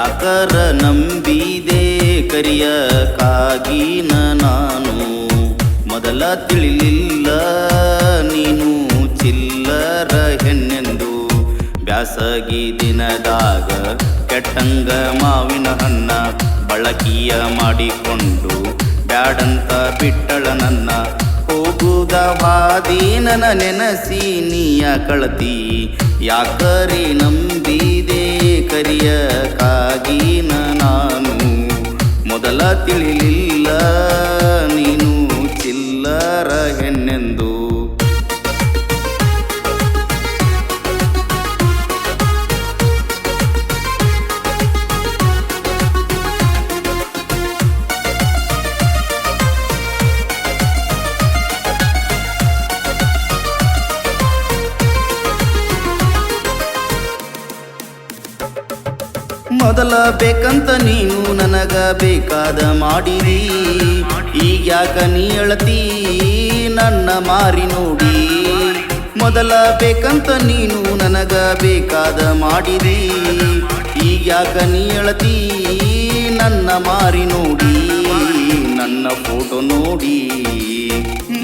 ಯಾಕರ ನಂಬಿದೆ ಕರಿಯ ಕಾಗಿನ ನಾನು? ಮೊದಲ ತಿಳಿಲಿಲ್ಲ, ನೀನು ಚಿಲ್ಲರ ಹೆಣ್ಣೆಂದು. ಬ್ಯಾಸಗಿ ದಿನದಾಗ ಕೆಟ್ಟಂಗ ಮಾವಿನ ಹಣ್ಣ ಬಳಕಿಯ ಮಾಡಿಕೊಂಡು, ಬ್ಯಾಡಂತ ಬಿಟ್ಟಳ ನನ್ನ. ಹೋಗುದವಾದೀನ ವಾದಿ ನನ್ನ ನೆನಸಿ ನೀಯ ಕಳತಿ, ಯಾಕರಿ ನಂಬಿದೆ ಕಾಗಿನ ನಾನು ಮೊದಲ ತಿಳಿಲಿಲ್ಲ. ಮೊದಲ ಬೇಕಂತ ನೀನು ನನಗ ಬೇಕಾದ ಮಾಡಿರಿ ಈಗ್ಯಾಕ ನೀ ಅಳತಿ? ನನ್ನ ಮಾರಿ ನೋಡಿ. ಮೊದಲ ಬೇಕಂತ ನೀನು ನನಗ ಬೇಕಾದ ಮಾಡಿರಿ ಈಗ್ಯಾಕ ನೀ ಅಳತಿ? ನನ್ನ ಮಾರಿ ನೋಡಿ. ನನ್ನ ಫೋಟೋ ನೋಡಿ.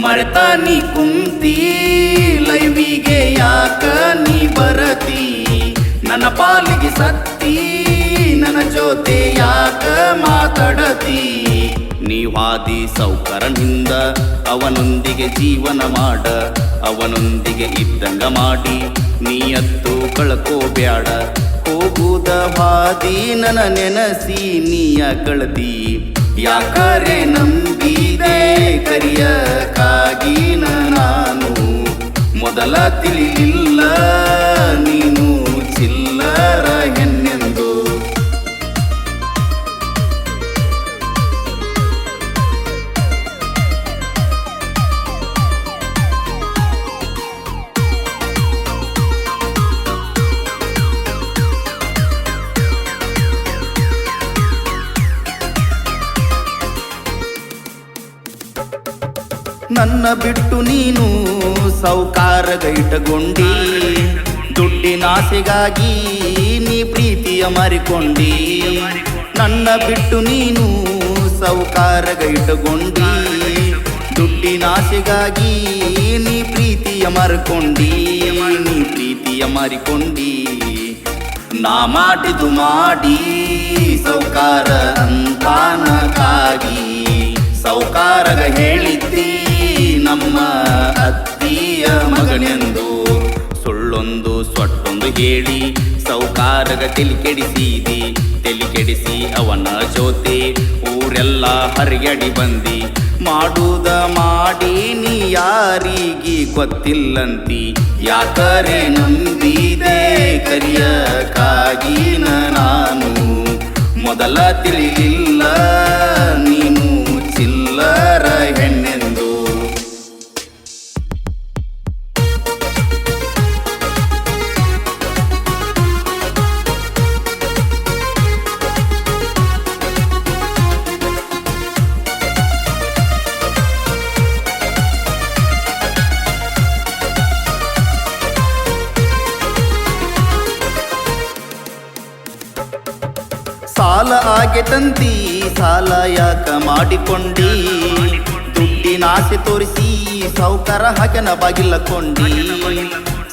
ಮರೆತಾ ನೀ ಕುಂತಿ, ಲೈವಿಗೆ ಯಾಕ ನೀ ಬರತಿ? ನನ್ನ ಪಾಲಿಗೆ ಸತ್ತಿ ಜೊತೆ ಯಾಕ ಮಾತಾಡತಿ. ನೀವಾದಿ ಸೌಕರನಿಂದ ಅವನೊಂದಿಗೆ ಜೀವನ ಮಾಡ, ಅವನೊಂದಿಗೆ ಇದ್ದಂಗ ಮಾಡಿ. ನೀಯತ್ತು ಕಳ್ಕೋಬ್ಯಾಡ ಹೋಗುದ ಬಾದಿ ನನ ನೆನಸಿ ನೀಯ ಕಳದಿ. ಯಾಕರೆ ನಂಬಿದೆ ಕರಿಯ ಕಾಗಿನ ನಾನು, ಮೊದಲ ತಿಳಿಲಿಲ್ಲ ನನ್ನ ಬಿಟ್ಟು ನೀನು ಸೌಕಾರ ಗೈಟಗೊಂಡಿ ದುಡ್ಡಿನ ಆಸೆಗಾಗಿ ನೀ ಪ್ರೀತಿಯ ಮಾರಿಕೊಂಡಿ. ನನ್ನ ಬಿಟ್ಟು ನೀನು ಸೌಕಾರ ಗೈಟಗೊಂಡಿ ದುಡ್ಡಿನ ಆಸೆಗಾಗಿ ನೀ ಪ್ರೀತಿಯ ಮಾರಿಕೊಂಡಿ. ನೀ ಪ್ರೀತಿಯ ಮಾರಿಕೊಂಡಿ. ನಾ ಮಾಡಿದು ಮಾಡಿ ಸೌಕಾರ ಅಂತಾನಕ್ಕಾಗಿ. ಸೌಕಾರಗ ಹೇಳಿದ್ದಿ. ಮಗನೆಂದು ಸುಳ್ಳೊಂದು ಸೊಟ್ಟೊಂದು ಹೇಳಿ, ಸೌಕಾರಗ ತೆಲಿ ತೆಲಿಕೆಡಿಸಿ ತೆಲಿ ಕೆಡಿಸಿ ಅವನ ಜೊತೆ ಊರೆಲ್ಲ ಹರಿಯಡಿ ಬಂದಿ. ಮಾಡುದ ಮಾಡಿ ನೀ ಯಾರಿಗಿ ಗೊತ್ತಿಲ್ಲಂತಿ. ಯಾಕರೆ ನಂಬಿದೆ ಕರಿಯ ಕಾಗಿನ ನಾನು. ಮೊದಲ ತಿಳಿಲಿಲ್ಲ ಸಾಲ ಆಗೆ ತಂತಿ ಸಾಲ ಯಾಕ ಮಾಡಿಕೊಂಡಿ? ದುಡ್ಡಿನ ಆಸೆ ತೋರಿಸಿ ಸೌಕರ ಹಾಗೆನ ಬಾಗಿಲ್ಲ ಕೊಂಡಿ.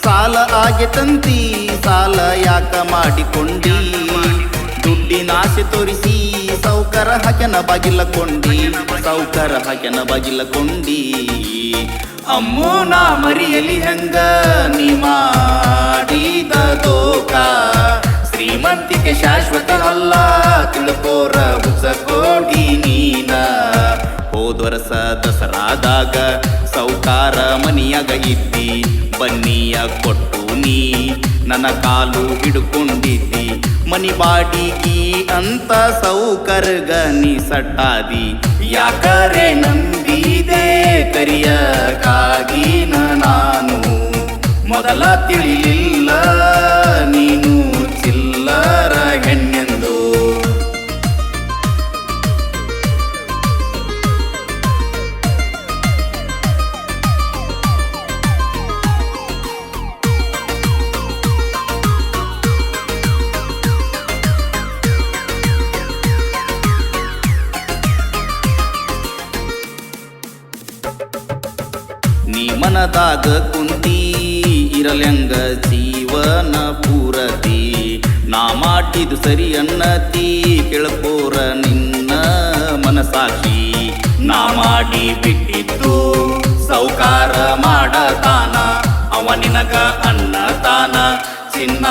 ಸಾಲ ಆಗೆ ತಂತಿ ಸಾಲ ಯಾಕ ಮಾಡಿಕೊಂಡಿ? ದುಡ್ಡಿನ ಆಸೆ ತೋರಿಸಿ ಸೌಕರ ಹಾಗೆನ ಬಾಗಿಲ್ಲ ಕೊಂಡಿ. ಸೌಕರ ಹಾಗೆನ ಬಾಗಿಲ್ಲ ಕೊಂಡಿ. ಅಮ್ಮೋ ನಾ ಮರಿಯಲಿ ಹೆಂಗ ನೀ ಮಾಡಿದ ದೋಖ? ಶ್ರೀಮಂತಿಕೆ ಶಾಶ್ವತ ಅಲ್ಲ ತಿಳ್ಕೋರ ಹುಸಕೋಡಿ ನೀನ. ಹೋದ್ವರಸ ದಸರಾದಾಗ ಸೌಕಾರ ಮನಿಯಾಗ ಇದ್ದಿ. ಬನ್ನಿಯ ಕೊಟ್ಟು ನೀ, ನನ್ನ ಕಾಲು ಹಿಡ್ಕೊಂಡಿದ್ದಿ. ಮನಿ ಬಾಡಿಗಿ ಅಂತ ಸೌಕರ್ಗ ನೀ ಸಟ್ಟಾದಿ. ಯಾಕರೆ ನಂಬಿದೆ ಕರಿಯ ಕಾಗಿನ ನಾನು. ಮೊದಲ ತಿಳಿಲಿಲ್ಲ ನೀನು. ಮನದಾಗ ಕುಂತಿ ಇರಲ್ಯಂಗ ಜೀವನ ಪೂರತಿ. ನಾ ಮಾಡಿದು ಸರಿ ಅನ್ನತಿ, ಕೇಳ್ಕೋರ ನಿನ್ನ ಮನಸಾಕ್ಷಿ ನಾ ಮಾಡಿ ಬಿಟ್ಟಿದ್ದು ಸೌಕಾರ ಮಾಡತಾನ, ಅವ ನಿನಗ ಅನ್ನತಾನ ಚಿನ್ನ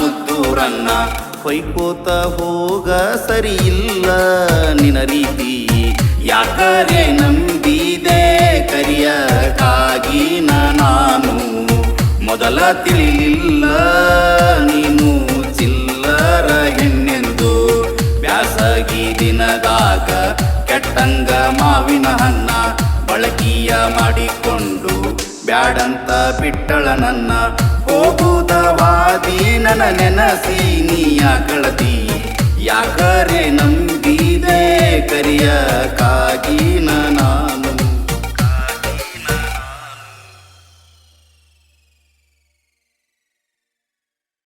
ಮುದ್ದೂರನ್ನ ಹೊಯ್ಕೋತ ಹೋಗ ಸರಿ ಇಲ್ಲ ನಿನ ರೀತಿ. ಯಾಕರೆ ನಂಬಿದೆ ಮೊದಲ ತಿಳಿಯಿಲ್ಲ ನೀನು ಚಿಲ್ಲರ ಹೆಣ್ಣೆಂದು ಬ್ಯಾಸಗಿ ದಿನದಾಗ ಕೆಟ್ಟಂಗ ಮಾವಿನ ಹಣ್ಣ ಬಳಕೀಯ ಮಾಡಿಕೊಂಡು, ಬ್ಯಾಡಂತ ಬಿಟ್ಟಳ ನನ್ನ ಹೋಗುದವಾದಿ ನನ್ನ ನೆನಸಿ ನೀಯ ಕಳದಿ. ಯಾಕರೆ ನಂಬಿದೆ ಕರಿಯ ಕಾಗಿ